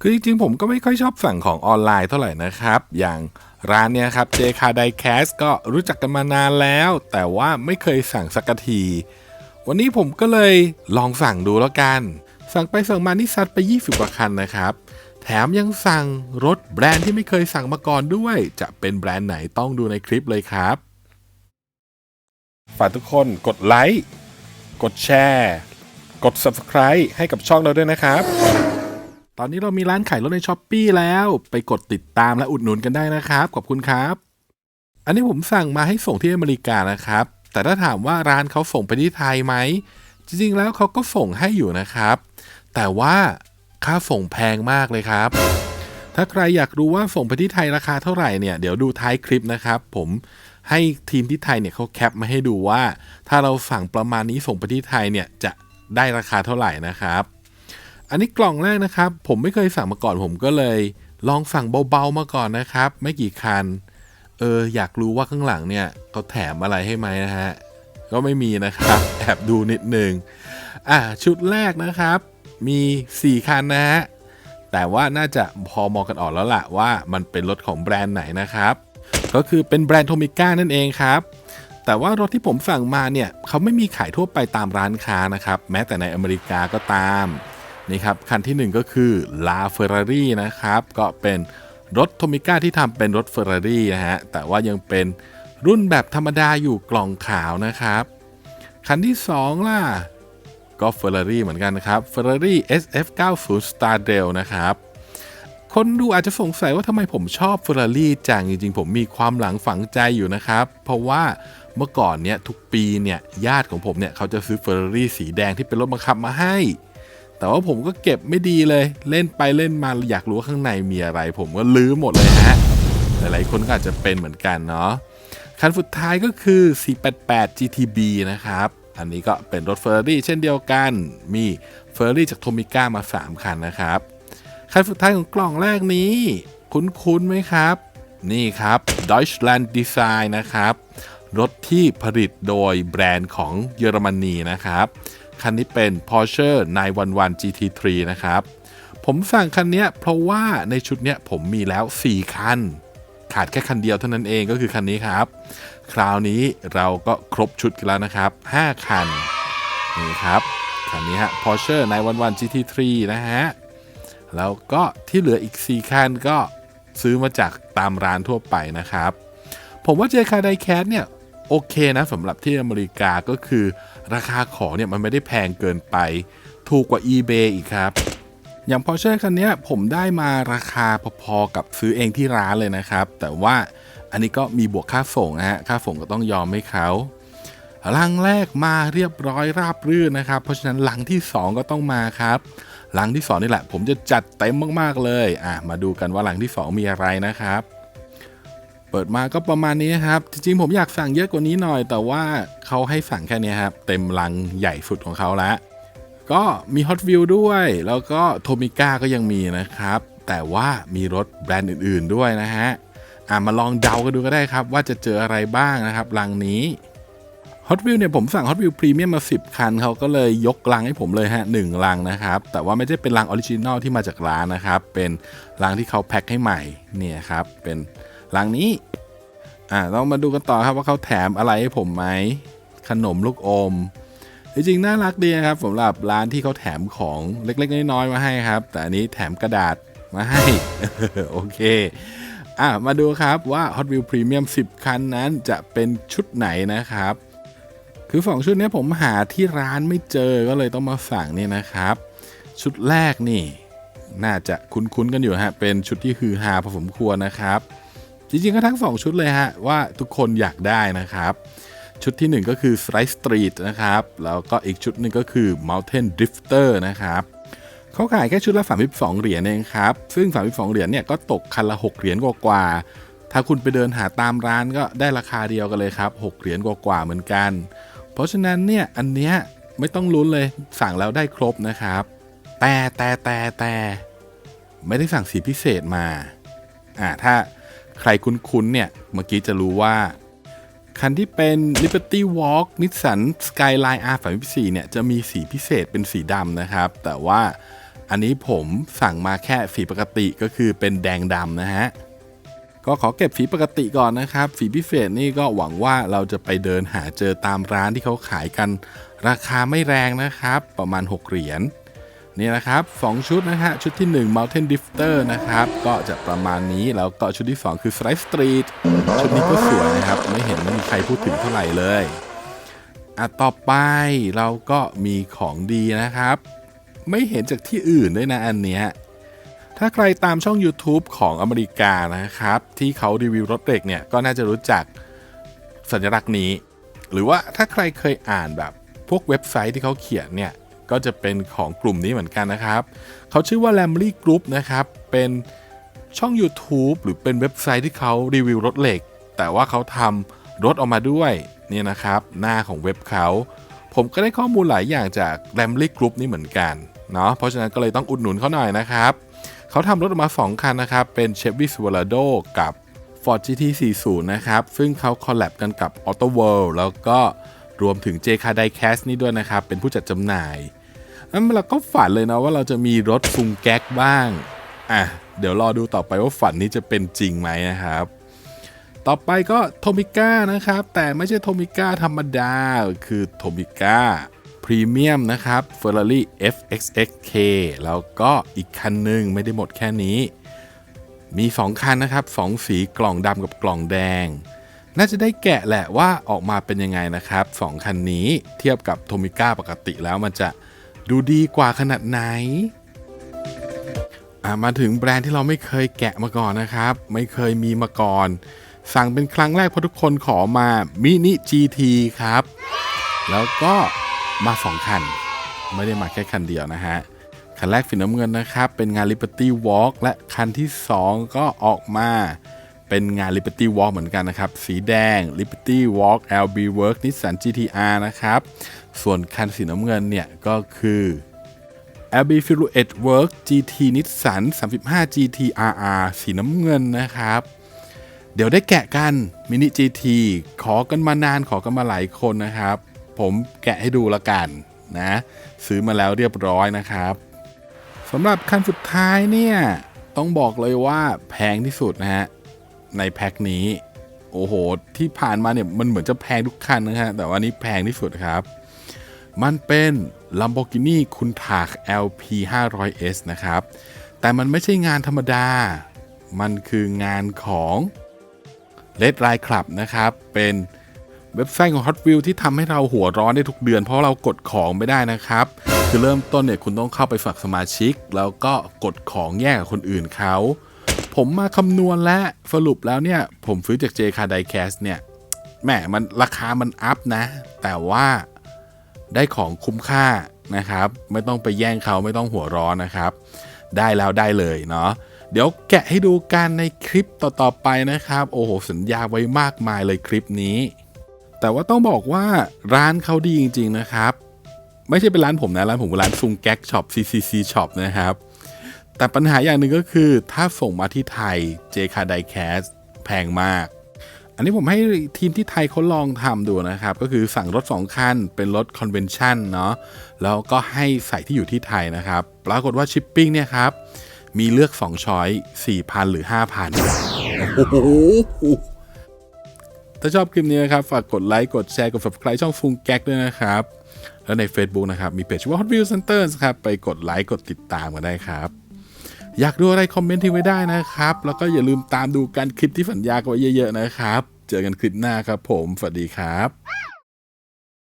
คือจริงๆผมก็ไม่ค่อยชอบสั่งของออนไลน์เท่าไหร่นะครับ อย่างร้านเนี้ยครับ JK Diecast ก็รู้จักกันมานานแล้ว แต่ว่าไม่เคยสั่งสักที วันนี้ผมก็เลยลองสั่งดูแล้วกัน สั่งไปสั่งมานี่ซัดไป 20 กว่าคันนะครับ แถมยังสั่งรถแบรนด์ที่ไม่เคยสั่งมาก่อนด้วย จะเป็นแบรนด์ไหนต้องดูในคลิปเลยครับ ฝากทุกคนกดไลค์ กดแชร์ กด Subscribe ให้กับช่องเราด้วยนะครับ ตอนนี้เรามีร้านขายรถในช้อปปีแล้วไปกดติดตามและอุดหนุนกันได้นะครับ ขอบคุณครับ อันนี้ผมสั่งมาให้ส่งที่อเมริกานะครับ แต่ถ้าถามว่าร้านเขาส่งไปที่ไทยไหม จริงๆแล้วเขาก็ส่งให้อยู่นะครับ แต่ว่าค่าส่งแพงมากเลยครับ ถ้าใครอยากรู้ว่าส่งไปที่ไทยราคาเท่าไหร่เนี่ยเดี๋ยวดูท้ายคลิปนะครับ ผมให้ทีมที่ไทยเนี่ยเขาแคปมาให้ดูว่า ถ้าเราสั่งประมาณนี้ส่งไปที่ไทยเนี่ยจะได้ราคาเท่าไหร่นะครับ อันนี้กล่องแรกนะครับ ผมไม่เคยสั่งมาก่อนผมก็เลย ลองสั่งเบาๆมาก่อนนะครับ ไม่กี่คัน เอออยากรู้ว่าข้างหลังเนี่ยเขาแถมอะไรให้ไหมนะฮะก็ไม่มีนะครับ แอบดูนิดนึงอะชุดแรกนะครับ มี 4 คันนะฮะแต่ว่าน่าจะพอมองกันออกแล้วล่ะว่ามันเป็นรถของแบรนด์ไหนนะครับ ก็คือเป็นแบรนด์โทมิก้านั่นเองครับ แต่ว่ารถที่ผมสั่งมาเนี่ยเขาไม่มีขายทั่วไปตามร้านค้านะครับ แม้แต่ในอเมริกาก็ตาม นี่ครับคันที่ 1 ก็คือ La Ferrari นะครับก็เป็นรถโทมิก้าที่ทำเป็นรถ Ferrari นะฮะแต่ว่ายังเป็นรุ่นแบบธรรมดาอยู่กล่องขาวนะครับ คันที่ 2 ล่ะ ก็ Ferrari เหมือนกันนะครับ Ferrari SF90 Stardale นะครับ คนดูอาจจะสงสัยว่าทำไมผมชอบ Ferrari จังจริงๆ ผมมีความหลังฝังใจอยู่นะครับ เพราะว่าเมื่อก่อนเนี่ยทุกปีเนี่ยญาติของผมเนี่ยเขาจะซื้อ Ferrari สีแดงที่เป็นรถบังคับมาให้ แต่ว่าผมก็เก็บไม่ดีเลย เล่นไปเล่นมาอยากรู้ว่าข้างในมีอะไร ผมก็ลื้อหมดเลยฮะ หลายๆคนก็อาจจะเป็นเหมือนกันเนาะ คันสุดท้ายก็คือ 488 GTB นะครับ อันนี้ก็เป็นรถ Ferrari เช่นเดียวกัน มี Ferrari จากโทมิก้ามา 3 คันนะครับ คันสุดท้ายของกล่องแรกนี้ คุ้นๆไหมครับ นี่ครับ Deutschland Design นะครับ รถที่ผลิตโดยแบรนด์ของเยอรมนีนะครับ คันนี้เป็น Porsche 911 GT3 นะครับ ผมสั่งคันเนี้ยเพราะว่าในชุดเนี้ยผมมีแล้ว 4 คัน ขาดแค่คันเดียวเท่านั้นเองก็คือคันนี้ครับ คราวนี้เราก็ครบชุดกันแล้วนะครับ 5 คัน นี่ครับ คันนี้ฮะ Porsche 911 GT3 นะฮะ แล้วก็ที่เหลืออีก 4 คันก็ซื้อมาจากตามร้านทั่วไปนะครับ ผมว่า JK Diecast เนี่ย โอเคนะสำหรับที่อเมริกาก็คือราคาของเนี่ยมันไม่ได้แพงเกินไป ถูกกว่า eBay อีกครับ อย่าง Porsche คันนี้ผมได้มาราคาพอๆกับซื้อเองที่ร้านเลยนะครับ แต่ว่าอันนี้ก็มีบวกค่าส่งนะฮะ ค่าส่งก็ต้องยอมให้เขาลังแรกมาเรียบร้อยราบรื่นนะครับ เพราะฉะนั้นลังที่ 2 ก็ต้องมาครับลังที่ 2 นี่แหละ ผมจะจัดเต็มมากๆเลย อะ มาดูกันว่าลังที่ 2 มีอะไรนะครับ เปิดมาก็ประมาณนี้ครับ จริงๆผมอยากสั่งเยอะกว่านี้หน่อย แต่ว่าเขาให้สั่งแค่นี้ครับ เต็มลังใหญ่สุดของเขาแล้วก็มี Hot Wheel ด้วย แล้วก็โทมิก้าก็ยังมีนะครับ แต่ว่ามีรถแบรนด์อื่นๆด้วยนะฮะอะมาลองเดากันดูก็ได้ครับ ว่าจะเจออะไรบ้างนะครับลังนี้ Hot Wheel เนี่ยผมสั่ง Hot Wheel Premium มา 10 คันเขาก็เลยยกลังให้ผมเลยฮะหนึ่งลังนะครับ แต่ว่าไม่ใช่เป็นลังออริจินอลที่มาจากร้านนะครับ เป็นลังที่เขาแพ็คให้ใหม่เนี่ยครับเป็น หลังนี้อ่าต้องมาดูกันต่อครับว่าเขาแถมอะไรให้ผมไหมขนมลูกอม จริงๆน่ารักดีนะครับสำหรับร้านที่เขาแถมของเล็กๆ น้อยๆมาให้ครับ แต่อันนี้แถมกระดาษมาให้ โอเคอะมาดูครับว่า Hot Wheels Premium 10 คันนั้นจะเป็นชุดไหนนะครับ คือสองชุดนี้ผมหาที่ร้านไม่เจอก็เลยต้องมาสั่งนี่นะครับ ชุดแรกนี่ น่าจะคุ้นๆกันอยู่ฮะเป็นชุดที่ฮือฮาพอสมควรนะครับ จริงๆก็ทั้ง 2 ชุดเลยฮะ ว่าทุกคนอยากได้นะครับ ชุดที่ 1 ก็คือ Strike Street นะครับ แล้วก็อีกชุดหนึ่งก็คือ Mountain Drifter นะครับเขาขายแค่ชุดละ 32 เหรียญเองครับ ซึ่ง 32 เหรียญเนี่ยก็ตกคันละ 6 เหรียญกว่าๆถ้าคุณไปเดินหาตามร้านก็ได้ราคาเดียวกันเลยครับ 6 เหรียญกว่าๆเหมือนกัน เพราะฉะนั้นเนี่ยอันเนี้ยไม่ต้องลุ้นเลยสั่งแล้วได้ครบนะครับ แต่แต่แต่แต่ไม่ได้สั่งสีพิเศษมาอ่าถ้า ใครคุ้นๆเนี่ย เมื่อกี้จะรู้ว่า คันที่เป็น Liberty Walk Nissan Skyline R34 เนี่ย จะมีสีพิเศษเป็นสีดำนะครับ แต่ว่าอันนี้ผมสั่งมาแค่สีปกติก็คือเป็นแดงดำนะฮะ ก็ขอเก็บฝีปกติก่อนนะครับฝีพิเศษนี่ก็หวังว่าเราจะไปเดินหาเจอตามร้านที่เขาขายกัน ราคาไม่แรงนะครับ ประมาณ 6 เหรียญ นี่นะครับ 2 ชุดนะฮะ ชุดที่ 1 Mountain Drifter นะครับ ก็จะประมาณนี้ แล้วก็ชุดที่ 2 คือ Slide Street ชุดนี้ก็สวยนะครับ ไม่เห็นมีใครพูดถึงเท่าไหร่เลยอะต่อไปเราก็มีของดีนะครับ ไม่เห็นจากที่อื่นด้วยนะอันเนี้ยถ้าใครตามช่อง YouTube ของอเมริกานะครับ ที่เขารีวิวรถเหล็กเนี่ย ก็น่าจะรู้จักสัญลักษณ์นี้ หรือว่าถ้าใครเคยอ่านแบบพวกเว็บไซต์ที่เขาเขียนเนี่ย ก็จะเป็นของกลุ่มนี้เหมือนกันนะครับ เขาชื่อว่า Lamley Group นะครับ เป็นช่อง YouTube หรือเป็นเว็บไซต์ที่เขารีวิวรถเหล็ก แต่ว่าเขาทำรถออกมาด้วยเนี่ยนะครับ หน้าของเว็บเขา ผมก็ได้ข้อมูลหลายอย่างจาก Lamley Group นี่เหมือนกันเนาะเพราะฉะนั้นก็เลยต้องอุดหนุนเขาหน่อยนะครับ เขาทำรถออกมา 2 คันนะครับ เป็น Chevy Silverado กับ Ford GT40 นะครับ ซึ่งเขาคอลแลบกันกับ Auto World แล้วก็รวมถึง j c a Diecast นี่ด้วยนะครับ เป็นผู้จัดจำหน่าย นั้นเราก็ฝันเลยนะว่าเราจะมีรถซุงแก๊กบ้าง อะ เดี๋ยวรอดูต่อไปว่าฝันนี้จะเป็นจริงไหมนะครับ ต่อไปก็โทมิก้านะครับ แต่ไม่ใช่โทมิก้าธรรมดา คือโทมิก้าพรีเมียมนะครับ Ferrari FXXK แล้วก็อีกคันหนึ่งไม่ได้หมดแค่นี้ มี 2 คันนะครับ 2 สีกล่องดำกับกล่องแดง น่าจะได้แกะแหละว่าออกมาเป็นยังไงนะครับ 2 คันนี้เทียบกับโทมิก้าปกติแล้วมันจะ ดูดีกว่าขนาดไหนอะมาถึงแบรนด์ที่เราไม่เคยแกะมาก่อนนะครับ ไม่เคยมีมาก่อน สั่งเป็นครั้งแรกเพราะทุกคนขอมามินิ GT ครับ แล้วก็มา2คัน ไม่ได้มาแค่คันเดียวนะฮะ คันแรกสีน้ำเงินนะครับ เป็นงาน Liberty Walk และคันที่ 2 ก็ออกมา เป็นงาน Liberty Walk เหมือนกันนะครับ สีแดง Liberty Walk LB Work Nissan GTR นะครับ ส่วนคันสีน้ำเงินเนี่ย ก็คือ LB f i l u e t Work GT Nissan 35 GT RR สีน้ำเงินนะครับ เดี๋ยวได้แกะกันมินิ GT ขอกันมานานขอกันมาหลายคนนะครับ ผมแกะให้ดูละกันนะ ซื้อมาแล้วเรียบร้อยนะครับสำหรับคันสุดท้ายเนี่ย ต้องบอกเลยว่าแพงที่สุดนะฮะ ในแพ็คนี้ โอ้โห ที่ผ่านมาเนี่ยมันเหมือนจะแพงทุกคันนะฮะ แต่ว่านี้แพงที่สุดครับ มันเป็น Lamborghini c u n t a g LP 500S นะครับ แต่มันไม่ใช่งานธรรมดา มันคืองานของ Red Line Club นะครับ เป็นเว็บไซต์ของ Hot Wheels ที่ทำให้เราหัวร้อนได้ทุกเดือน เพราะเรากดของไม่ได้นะครับ คือเริ่มต้นเนี่ยคุณต้องเข้าไปฝักสมาชิก แล้วก็กดของแยกกับคนอื่นเขา ผมมาคำนวณและสรุปแล้วเนี่ย ผมซื้อจาก j c a r Diecast เนี่ยแหมมันราคามันอัพนะ แต่ว่าได้ของคุ้มค่านะครับ ไม่ต้องไปแย่งเขาไม่ต้องหัวร้อนนะครับ ได้แล้วได้เลยเนาะเดี๋ยวแกะให้ดูกันในคลิปต่อๆไปนะครับ โอ้โห สัญญาไว้มากมายเลยคลิปนี้ แต่ว่าต้องบอกว่าร้านเขาดีจริง ๆนะครับ ไม่ใช่เป็นร้านผมนะ ร้านผมเป็นร้านซุงแก๊กช็อป CCC Shop นะครับ แต่ปัญหาอย่างหนึ่งก็คือ ถ้าส่งมาที่ไทย j c a r Diecast แพงมาก อันนี้ผมให้ทีมที่ไทยเขาลองทำดูนะครับ ก็คือสั่งรถ 2 คัน เป็นรถคอนเวนชั่นเนาะแล้วก็ให้ใส่ที่อยู่ที่ไทยนะครับ ปรากฏว่าชิปปิ้งเนี่ยครับ มีเลือก 2 ช้อย 4,000 หรือ 5,000 โอ้โหถ้าชอบคลิปนี้นะครับ ฝากกดไลค์กดแชร์กด subscribe ช่องฟุงแก๊กด้วยนะครับ แล้วใน Facebook นะครับ มีเพจว่า Hot Wheels Centers ครับ ไปกดไลค์กดติดตามกันได้ครับ อยากดูอะไรคอมเมนต์ทิ้งไว้ได้นะครับ แล้วก็อย่าลืมตามดูการคลิปที่สัญญากันไว้เยอะ ๆ นะครับ เจอกันคลิปหน้าครับผมสวัสดีครับ